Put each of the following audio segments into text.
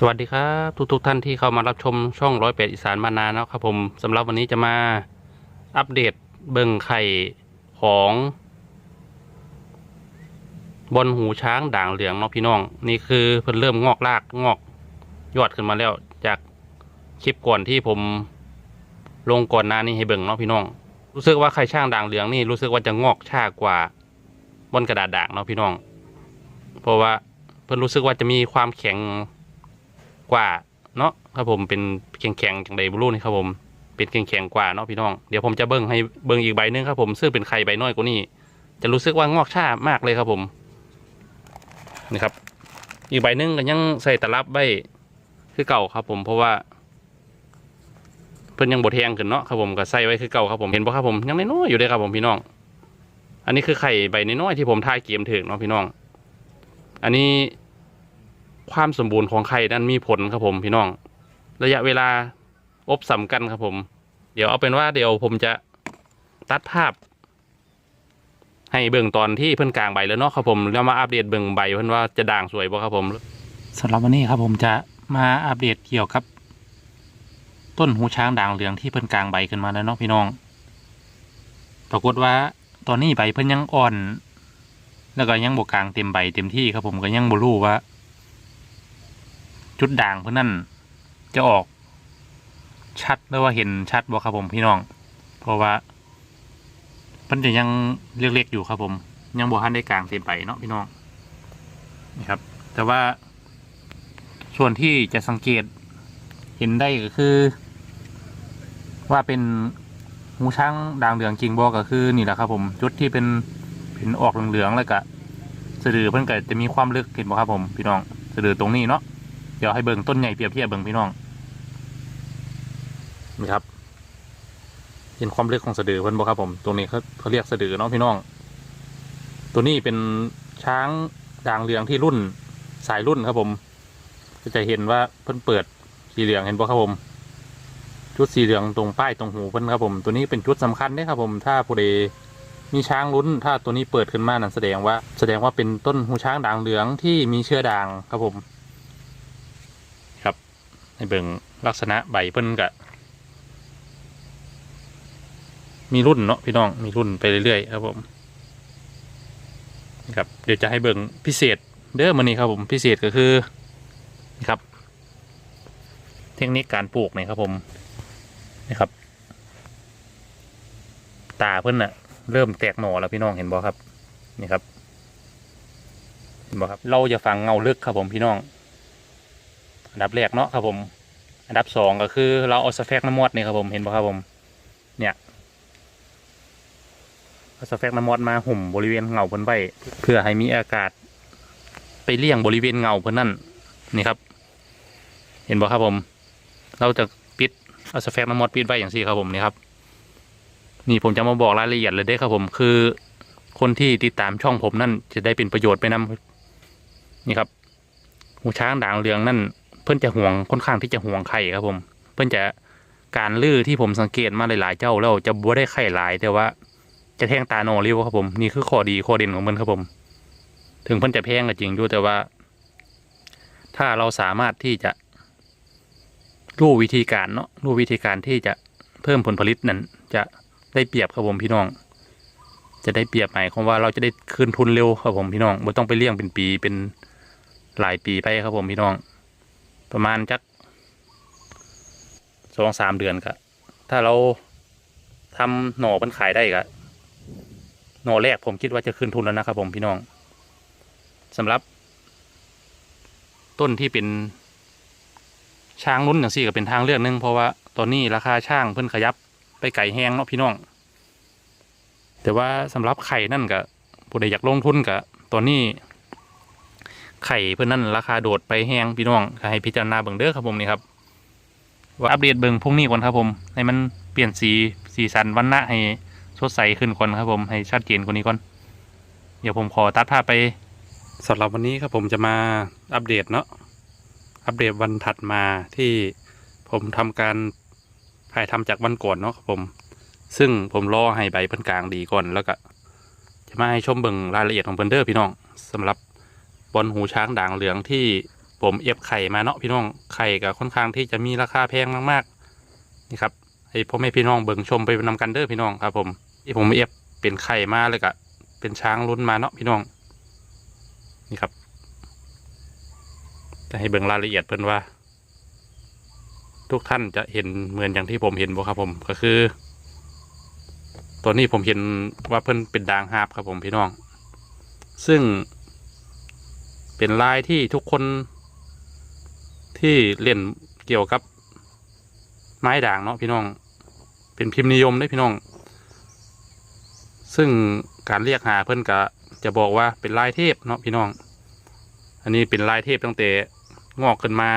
สวัสดีครับทุกๆทท่านที่เข้ามารับชมช่องร้อยแปดอีสานมานานแล้วครับผมสำหรับวันนี้จะมาอัปเดตเบิ่งไข่ของบนหูช้างด่างเหลืองเนาะพี่น้อง นี่คือเพิ่นเริ่มงอกรากงอกยอดขึ้นมาแล้วจากคลิปก่อนที่ผมลงก่อนหน้านี้ให้เบิ่งเนาะพี่น้อง รู้สึกว่าไข่ช่างด่างเหลืองนี่รู้สึกว่าจะงอกช้ากว่าบนกระดาษด่างเนาะพี่น้อง เพราะว่าเพิ่นรู้สึกว่าจะมีความแข็ง กว่าเนาะครับผมเป็นแข็งแข็งจังใดบรูนี่ครับผม เป็นแข็งแข็งกว่าเนาะพี่น้องเดี๋ยวผมจะเบิ้งให้เบิ้งอีกใบหนึงครับผมซึ่งเป็นไข่ใบน้อยกว่านี้จะรู้สึกว่างอกชามากเลยครับผมนี่ครับ อีกใบหนึงก็ยังใส่ตลับใบคือเก่าครับผมเพราะว่า เพิ่นยังบดแทงขึ้นเนาะครับผมก็ใส่ไว้คือเก่าครับผมเห็นปะครับผมยังน้อยอยู่เลยครับผมพี่น้อง อันนี้คือไข่ใบน้อยที่ผมทายเกมถึงเนาะพี่น้อง อันนี้ ความสมบูรณ์ของไข่นั้นมีผลครับผมพี่น้อง ระยะเวลาอบสำกันครับผม เดี๋ยวเอาเป็นว่าเดี๋ยวผมจะตัดภาพ ให้เบิ่งตอนที่เพิ่นกลางใบแล้วเนาะครับผมแล้วมาอัปเดตเบิ่งใบเพิ่นว่าจะด่างสวยบ่ครับผมสำหรับวันนี้ครับผมจะมาอัปเดตเกี่ยวกับ ต้นหูช้างด่างเหลืองที่เพิ่นกลางใบขึ้นมาแล้วเนาะพี่น้อง ปรากฏว่าตอนนี้ใบเพิ่นยังอ่อน แล้วก็ยังบกกลางเต็มใบเต็มที่ครับผมก็ยังบ่รู้ว่า จุดด่างเพื่อนั่นจะออกชัดหรือว่าเห็นชัดบ่ครับผมพี่น้อง เพราะว่ามันจะยังเล็กๆอยู่ครับผม ยังบ่ทันได้กลางเต็มไปเนาะพี่น้องนี่ครับ แต่ว่าส่วนที่จะสังเกตเห็นได้ก็คือ ว่าเป็นหูช้างด่างเหลืองจริงบ่ก็คือนี่แหละครับ ผมจุดที่เป็นเป็นออกเหลืองๆแล้วก็สะดือเพิ่นก็จะมีความลึกเห็นบ่ครับผมพี่น้องสะดือตรงนี้เนาะ เดี๋ยวให้เบิ่งต้นใหญ่เปรียบเทียบเบิ่งพี่น้องนี่ครับเห็นความลึกของสะดือเพิ่นบ่ครับผมตรงนี้เขาเขาเรียกสะดือเนาะพี่น้อง ตัวนี้เป็นช้างด่างเหลืองที่รุ่นสายรุ่นครับผม ก็จะเห็นว่าเพิ่นเปิดสีเหลืองเห็นบ่ครับผม ชุดสีเหลืองตรงป้ายตรงหูเพิ่นครับผม ตัวนี้เป็นชุดสำคัญเด้ครับผม ถ้าผู้ใดมีช้างรุ่น ถ้าตัวนี้เปิดขึ้นมานั่นแสดงว่า แสดงว่าเป็นต้นหูช้างด่างเหลืองที่มีเชื้อด่างครับผม ให้เบิ่งลักษณะใบเพิ่นกะมีรุ่นเนาะพี่น้องมีรุ่นไปเรื่อยๆครับผมนะครับเดี๋ยวจะให้เบิ่งพิเศษเด้อมันนี้ครับผมพิเศษก็คือนะครับ เทคนิคการปลูกเนี่ยครับผมนี่ครับ ตาเพิ่นน่ะเริ่มแตกหน่อแล้วพี่น้องเห็นบ่ครับนี่ครับเห็นบ่ครับ เราจะฟังเงาลึกครับผมพี่น้อง อันดับแรกเนาะครับผม อันดับสองก็คือเราเอาสแฟกน้ำมอดนี่ครับผมเห็นปะครับผม เนี่ยเอาสแฟกน้ำมอดมาหุ่มบริเวณเงาเพิ่นไว้เพื่อให้มีอากาศ ไปเลี่ยงบริเวณเงาเพิ่นนั่นนี่ครับ เห็นปะครับผม เราจะปิดเอาสแฟกน้ำมอดปิดไว้อย่างสี่ครับผมนี่ครับ นี่ผมจะมาบอกรายละเอียดเลยได้ครับผมคือ คนที่ติดตามช่องผมนั่นจะได้เป็นประโยชน์ไปนำนี่ครับหูช้างด่างเหลืองนั่น พื่อนจะห่วงค่อนข้างที่จะห่วงไข่ครับผม เพื่อนจะการลื้อที่ผมสังเกตมาหลายๆเจ้าแล้วจะบ่ได้ไข่หลาย แต่ว่า จะแทงตาโนริวครับผมนี่คือข้อดีข้อเด่นของมันครับผม ถึงเพื่อนจะแพงก็จริงอยู่แต่ว่า ถ้าเราสามารถที่จะรู้วิธีการเนาะรู้วิธีการที่จะเพิ่มผลผลิตนั้น จะได้เปรียบครับผมพี่น้อง จะได้เปรียบหมายความว่าเราจะได้คืนทุนเร็วครับผมพี่น้องไม่ต้องไปเลี้ยงเป็นปีเป็นหลายปีไปครับผมพี่น้อง ประมาณจักสองสามเดือนก็ถ้าเราทำหน่อมันขายได้ก็หน่อแรกผมคิดว่าจะคืนทุนแล้วนะครับผมพี่น้องสำหรับ ต้นที่เป็นช้างนุ่นอย่างสี่ก็เป็นทางเลือกหนึงเพราะว่าตอนนี้ราคาช่างเพิ่นขยับไปไก่แห้งเนาะพี่น้อง แต่ว่าสำหรับไข่นั่นก็ผู้ใดอยากลงทุนก็ตอนนี้ ไข่เพื่อนนั่นราคาโดดไปแห้งพี่น้องให้พิจารณาเบิ่งเด้อครับผมนี่ครับ ว่าอัปเดตเบิ่งพรุ่งนี้ก่อนครับผม ให้มันเปลี่ยนสีสีสันวันณะให้สดใสขึ้นก่อนครับผมให้ชัดเจนกว่านี้ก่อน เดี๋ยวผมขอตัดภาพไปสำหรับวันนี้ครับผมจะมาอัปเดตเนาะอัปเดตวันถัดมาที่ผมทำการถ่ายทำจากวันก่อนเนาะครับผม ซึ่งผมรอให้ใบเพิ่นกลางดีก่อนแล้วก็จะมาให้ชมเบิ่งรายละเอียดของเพิ่นเด้อพี่น้องสำหรับ บอลหูช้างด่างเหลืองที่ผมเอฟไข่มาเนาะพี่น้องไข่ก็ค่อนข้างที่จะมีราคาแพงมากๆนี่ครับให้พ่อแม่พี่น้องเบิ่งชมไปนำกันเด้อพี่น้องครับ ผมที่ผมเอฟเป็นไข่มาเลยก็เป็นช้างลุ้นมาเนาะพี่น้องนี่ครับจะให้เบิ่งรายละเอียดเพิ่นว่า ทุกท่านจะเห็นเหมือนอย่างที่ผมเห็นบ่ครับ ผมก็คือ ตัวนี้ผมเห็นว่าเพิ่นเป็นด่างหาบครับผมพี่น้อง ซึ่ง เป็นลายที่ทุกคนที่เล่นเกี่ยวกับ ไม้ด่างเนาะพี่น้อง เป็นพิมพ์นิยมได้พี่น้อง ซึ่งการเรียกหาเพิ่อนก็จะบอกว่าเป็นลายเทพเนาะพี่น้อง อันนี้เป็นลายเทพตั้งแต่งอกขึ้นมา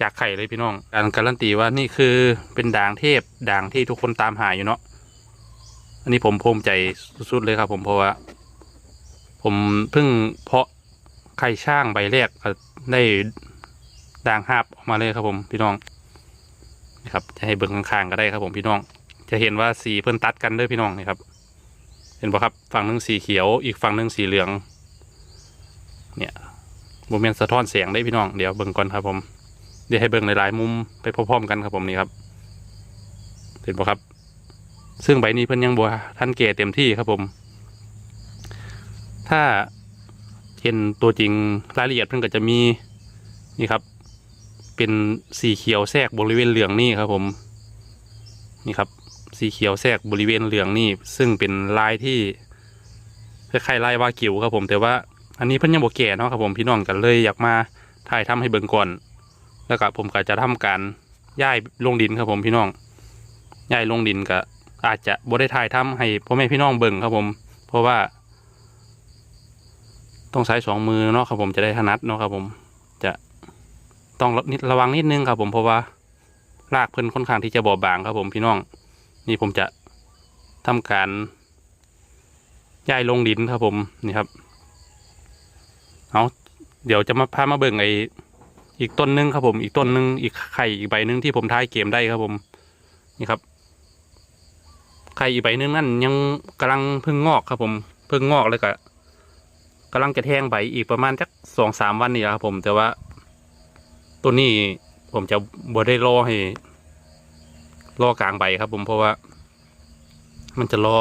จากไข่เลยพี่น้อง การการันตีว่านี่คือเป็นด่างเทพด่างที่ทุกคนตามหาอยู่เนาะ อันนี้ผมภูมิใจสุดๆเลยครับ ผมเพราะว่า ผมเพิ่งเพาะ ไข่ช่างใบแรกก็ได้ด่างหาบออกมาเลยครับผมพี่น้องนี่ครับจะให้เบิ่งข้างๆก็ได้ครับผมพี่น้อง จะเห็นว่าสีเพิ่นตัดกันด้อพี่น้องนี่ครับ เห็นปะครับฝั่งหนึงสีเขียวอีกฝั่งหนึงสีเหลือง เนี่ยโมเมนต์สะท้อนเสียงได้พี่น้องเดี๋ยวเบิ่งก่อนครับผมเดี๋ยวให้เบิ่งหลายๆมุมไปพร้อมๆกันครับผมนี่ครับ เห็นปะครับ ซึ่งใบนี้เพิ่นยังบัวท่านเก่เต็มที่ครับผม ถ้า เห็นตัวจริงรายละเอียดเพิ่นก็จะมีนี่ครับ เป็นสีเขียวแทรกบริเวณเหลืองนี่ครับผมนี่ครับสีเขียวแทรกบริเวณเหลืองนี่ ซึ่งเป็นลายที่คล้ายๆลายวากิวครับผม แต่ว่าอันนี้เพิ่นยังบ่แก่เนาะครับผมพี่น้องกันเลยอยากมาถ่ายทำให้เบิ่งก่อน แล้วก็ผมก็จะทำการย้ายลงดินครับผมพี่น้องย้ายลงดินก็อาจจะบ่ได้ถ่ายทำให้พ่อแม่พี่น้องเบิ่งครับผม เพราะว่า ต้องใช้สองมือเนาะครับผมจะได้ถนัดเนาะครับผมจะต้องนิดระวังนิดนึงครับผมเพราะว่ารากเพิ่นค่อนข้างที่จะบอบบางครับผมพี่น้อง นี่ผมจะทำการย้ายลงดินครับผมนี่ครับเอาเดี๋ยวจะมาพามาเบิ่งไออีกต้นหนึงครับผมอีกต้นหนึงอีกไข่อีกใบหนึงที่ผมท้ายเกมได้ครับผมนี่ครับ ไข่อีกใบหนึงนั่นยังกำลังเพิ่งงอกครับผม เพิ่งงอกเลยก็ กำลังจะแทงใบอีกประมาณสักสองสามวันนี่แหละครับผม แต่ว่าตัวนี้ผมจะบ่ได้รอให้รอกลางใบครับ ผมเพราะว่า มันจะรอ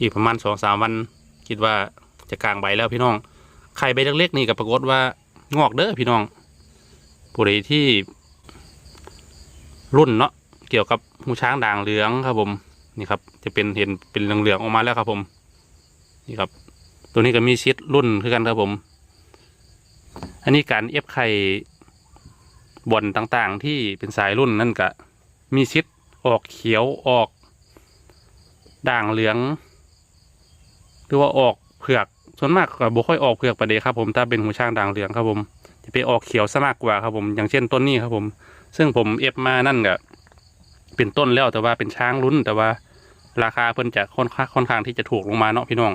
อีกประมาณสองสามวัน คิดว่าจะกลางใบแล้วพี่น้องไข่ใบเล็กๆนี่ก็ปรากฏว่างอกเด้อพี่น้องผู้ใดที่รุ่นเนาะเกี่ยวกับหูช้างด่างเหลืองครับผมนี่ครับ จะเป็นเห็นเป็นเหลืองๆออกมาแล้วครับผม นี่ครับ ตัวนี้ก็มีชิดรุ่นคือกันครับผม อันนี้การเอฟไข่บอลต่างๆ ที่เป็นสายรุ่นนั่นก็มีชิดออกเขียวออก ด่างเหลือง หรือว่าออกเผือกส่วนมากก็บ่ค่อยออกเผือกประเดครับผมถ้าเป็นหูช้างด่างเหลืองครับผม จะไปออกเขียวซะมากกว่าครับผม อย่างเช่นต้นนี้ครับผม ซึ่งผมเอฟมานั่นก็เป็นต้นแล้วแต่ว่าเป็นช้างรุ่น แต่ว่าราคาเพิ่นจะค่อนข้างค่อนข้างที่จะถูกลงมาเนาะพี่น้อง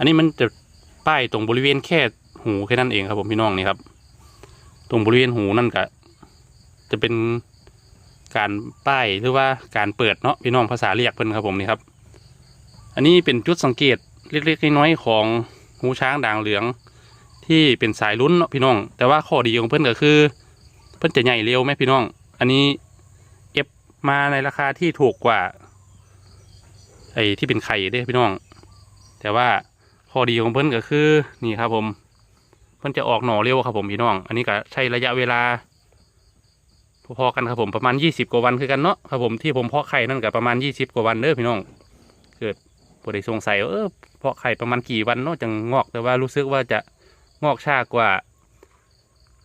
อันนี้มันจะป้ายตรงบริเวณแค่หูแค่นั้นเองครับผมพี่น้องนี่ครับ ตรงบริเวณหูนั่นก็จะเป็นการป้ายหรือว่าการเปิดเนาะพี่น้องภาษาเรียกเพิ่นครับผมนี่ครับ อันนี้เป็นจุดสังเกตเล็กๆน้อยๆของหูช้างด่างเหลือง ที่เป็นสายลุ้นเนาะพี่น้อง แต่ว่าข้อดีของเพิ่นก็คือ เพิ่นจะใหญ่เร็วไหมพี่น้อง อันนี้เอฟมาในราคาที่ถูกกว่าไอ้ที่เป็นไข่เด้พี่น้อง แต่ว่า ข้อดีของเพิ่นก็คือ นี่ครับ ผม เพิ่นจะออกหน่อเร็วครับผมพี่น้อง อันนี้ก็ใช้ระยะเวลาพอๆกันครับผมประมาณยี่สิบกว่าวันคือกันเนาะครับผมที่ผมเพาะไข่นั่นก็ประมาณยี่สิบกว่าวันเด้อพี่น้อง เกิดผู้ใดสงสัยว่าเออเพาะไข่ประมาณกี่วันเนาะจังงอกแต่ว่ารู้สึกว่าจะงอกช้ากว่า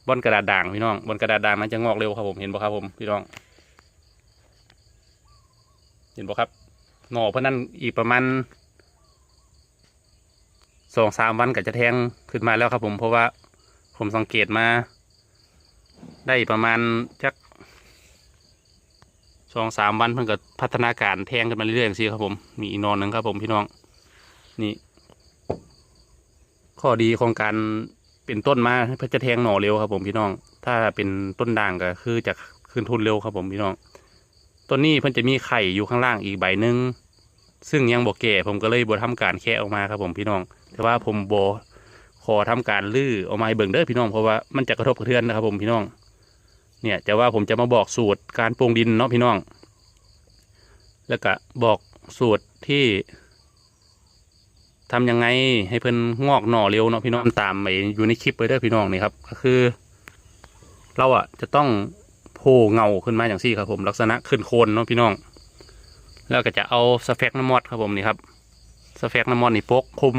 บอนกระดาษด่างพี่น้องบอนกระดาษด่างมันจะงอกเร็วครับผมเห็นบ่ครับผมพี่น้อง เห็นบ่ครับ หน่อเพราะนั้นอีกประมาณ สองสามวันก็จะแทงขึ้นมาแล้วครับผมเพราะว่าผมสังเกตมา ได้ประมาณจักสองสามวันเพิ่งก็พัฒนาการแทงขึ้นมาเรื่อยๆอย่างนี้ครับผมมีอีกนอนหนึ่งครับผมพี่น้อง นี่ ข้อดีของการเป็นต้นมาเพื่อจะแทงหน่อเร็วครับผมพี่น้อง ถ้าเป็นต้นด่างก็คือจะคืนทุนเร็วครับผมพี่น้องต้นนี้เพิ่นจะมีไข่อยู่ข้างล่างอีกใบหนึ่ง ซึ่งยังบ่แก่ผมก็เลยบ่ทำการแคะออกมาครับผมพี่น้อง แต่ว่าผมบ่ขอทำการลื้อออกมาให้เบิ่งเด้อพี่น้องเพราะว่ามันจะกระทบกระเทือนนะครับผมพี่น้อง เนี่ยจะว่าผมจะมาบอกสูตรการปรุงดินเนาะพี่น้อง แล้วก็บอกสูตรที่ทำยังไงให้เพิ่นงอกหน่อเร็วเนาะพี่น้องตามไปอยู่ในคลิปไปเด้อพี่น้องนี่ครับก็คือ เราอะจะต้องโผล่เงาขึ้นมาอย่างซี่ครับผมลักษณะขึ้นโคนเนาะพี่น้อง แล้วก็จะเอาสเฟกน้ำมอดครับผมนี่ครับสเฟกน้ำมอดนี่ปกคลุม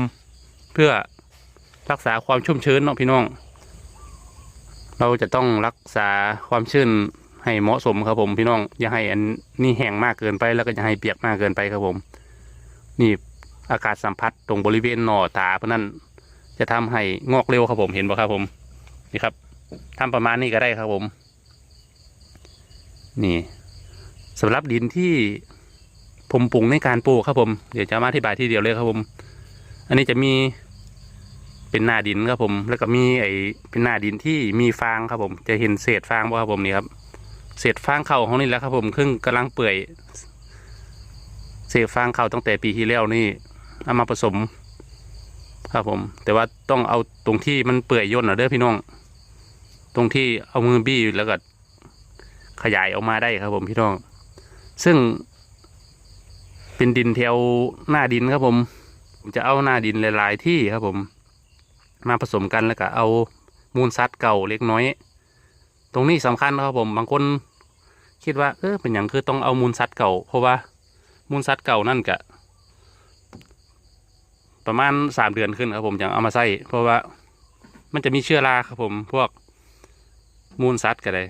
เพื่อรักษาความชุ่มชื้นเนาะพี่น้อง เราจะต้องรักษาความชื้นให้เหมาะสมครับผมพี่น้องอย่าให้อันนี่แห้งมากเกินไป แล้วก็อย่าให้เปียกมากเกินไปครับผม นี่อากาศสัมผัสตรงบริเวณหน่อตาเพราะนั้นจะทำให้งอกเร็วครับผมเห็นบ่ครับผม นี่ครับทำประมาณนี้ก็ได้ครับผม นี่สำหรับดินที่ ผมปรุงในการปลูกครับผม เดี๋ยวจะมาอธิบายทีเดียวเลยครับผม อันนี้จะมีเป็นหน้าดินครับผม แล้วก็มีไอ้เป็นหน้าดินที่มีฟางครับผม จะเห็นเศษฟางบ่ครับผมนี่ครับ เศษฟางเข่าของนี่แหล้วครับผมครึ่งกำลังเปื่อย เศษฟางเข่าตั้งแต่ปีที่แล้วนี่เอามาผสม ครับผม แต่ว่าต้องเอาตรงที่มันเปื่อยย่นหน่อยเด้อพี่น้อง ตรงที่เอามือบี้แล้วก็ขยายออกมาได้ครับผมพี่น้อง ซึ่ง เป็นดินแถวหน้าดินครับผม ผมจะเอาหน้าดินหลาย ๆ ที่ครับผม มาผสมกันแล้วก็เอามูลซัดเก่าเล็กน้อย ตรงนี้สำคัญครับผม บางคนคิดว่าเออเป็นอย่างคือต้องเอามูลซัดเก่า เพราะว่ามูลซัดเก่านั่นกะประมาณสามเดือนขึ้นครับผมอย่างเอามาใส่เพราะว่ามันจะมีเชื้อราครับผมพวกมูลซัดก็ได้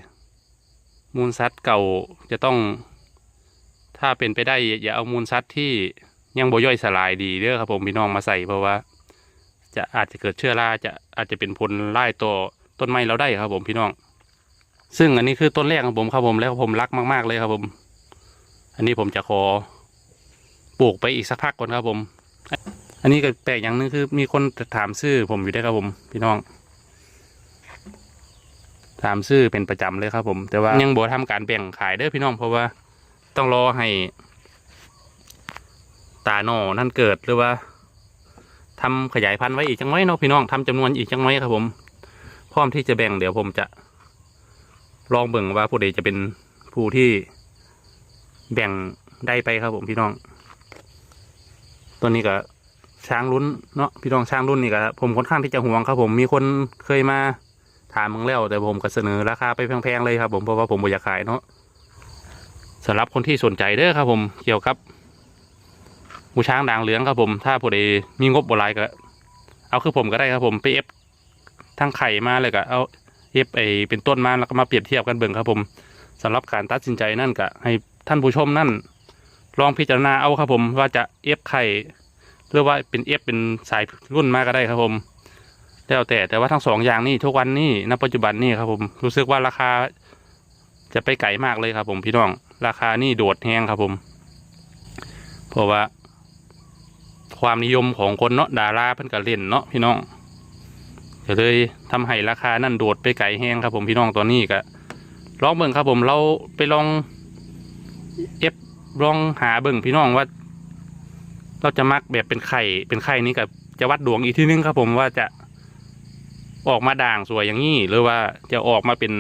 มูลซัดเก่าจะต้อง ถ้าเป็นไปได้อย่าเอามูลซัดที่ยังบ่ย่อยสลายดีเด้อครับผมพี่น้องมาใส่เพราะว่า จะอาจจะเกิดเชื้อราจะอาจจะเป็นผลไล่ตัวต้นไม้เราได้ครับผมพี่น้อง ซึ่งอันนี้คือต้นแรกของผมครับผมแล้วผมรักมาก ๆเลยครับผม อันนี้ผมจะขอปลูกไปอีกสักพักก่อนครับผม อันนี้ก็แปลกอย่างหนึงคือ มีคนถามซื้อผมอยู่ได้วยครับผม พี่น้อง ถามซื้อเป็นประจำเลยครับผม แต่ว่ายังบ่ทำการแบ่งขายเด้อพี่น้องเพราะว่า ต้องรอให้ ตาหนอนั่นเกิดหรือว่าทำขยายพันธุ์ไว้อีกจังไว้เนาะพี่น้องทำจำนวนอีกจังไว้ครับผม พร้อมที่จะแบ่งเดี๋ยวผมจะ ลองเบิ่งว่าผู้ใดจะเป็นผู้ที่แบ่งได้ไปครับผมพี่น้อง ตัวนี้ก็ช้างรุ่นเนาะพี่น้องช้างรุ่นนี่ก็ผมค่อนข้างที่จะห่วงครับผมมีคนเคยมาถามมึงแล้วแต่ผมก็เสนอราคาไปแพงๆเลยครับผมเพราะว่าผมบ่อยากขายเนาะ สำหรับคนที่สนใจเด้อครับ ผมเกี่ยวกับหูช้างด่างเหลืองครับผม ถ้าผู้ใดมีงบบหลายก็ เอาคือผมก็ได้ครับผมไปเอฟทั้งไข่มาเลยก็เอาเอฟไอเป็นต้นมาแล้วก็มาเปรียบเทียบกันเบิ่งครับผมสำหรับการตัดสินใจนั่นก็ให้ท่านผู้ชมนั่นลองพิจารณาเอาครับผมว่าจะเอฟไข่หรือว่าเป็นเอฟเป็นสายรุ่นมาก็ได้ครับผมแล้วแต่แต่ว่าทั้งสองอย่างนี่ทุกวันนี่ณปัจจุบันนี่ครับผมรู้สึกว่าราคาจะไปไกลมากเลยครับผมพี่น้อง ราคานี่โดดแห้งครับผม เพราะว่า ความนิยมของคนเนาะดาราเพิ่นก็เล่นเนาะพี่น้องก็เลยทำให้ราคานั่นโดดไปไกลแห้งครับผมพี่น้องตอนนี้ก็ลองเบิ่งครับผมเราไปลองเอฟลองหาเบิ่งพี่น้องว่า เราจะมักแบบเป็นไข่เป็นไข่นี้กับจะวัดดวงอีกทีนึงครับผมว่าจะออกมาด่างสวยอย่างนี้หรือว่าจะออกมาเป็น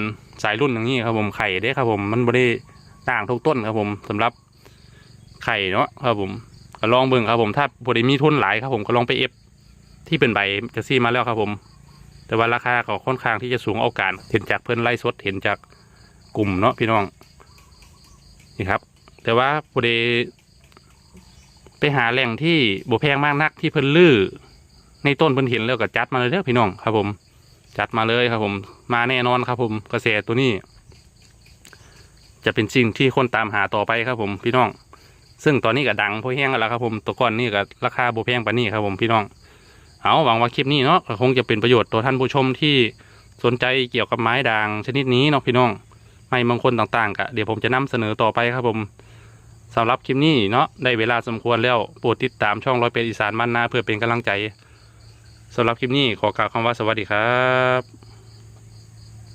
สายรุ่นอย่างนี้ครับผมไข่เด้ครับผมมันไม่ได้ ด่างทุกต้นครับผมสำหรับไข่เนาะครับผมก็ลองเบิ่งครับผมถ้าพอดีมีทุนหลายครับผมก็ลองไปเอฟที่เป็นใบจะซี่มาแล้วครับผม แต่ว่าราคาก็ค่อนข้างที่จะสูงเอาการเห็นจากเพื่อนไล่สดเห็นจากกลุ่มเนาะพี่น้องนี่ครับ แต่ว่าพอดีไปหาแหล่งที่บแพงมากนักที่เพิ่นลื้อในต้นเพิ่นเห็นแล้วก็จัดมาเลยเด้อพี่น้องครับผม จัดมาเลยครับผม มาแน่นอนครับผมกระแสตัวนี้ จะเป็นสิ่งที่คนตามหาต่อไปครับผมพี่น้อง ซึ่งตอนนี้ก็ดังพอแห้งกันแล้วครับผมตัวก้อนนี่ก็ราคาโบแพงปานนี้ครับผมพี่น้อง เอาหวังว่าคลิปนี้เนาะคงจะเป็นประโยชน์ต่อท่านผู้ชมที่สนใจเกี่ยวกับไม้ด่างชนิดนี้เนาะพี่น้องไม้มงคลต่างๆก็เดี๋ยวผมจะนำเสนอต่อไปครับผมสำหรับคลิปนี้เนาะได้เวลาสมควรแล้วโปรดติดตามช่องร้อยเป็นอีสานมันนาเพื่อเป็นกำลังใจสำหรับคลิปนี้ขอกล่าวคำว่าสวัสดีครับ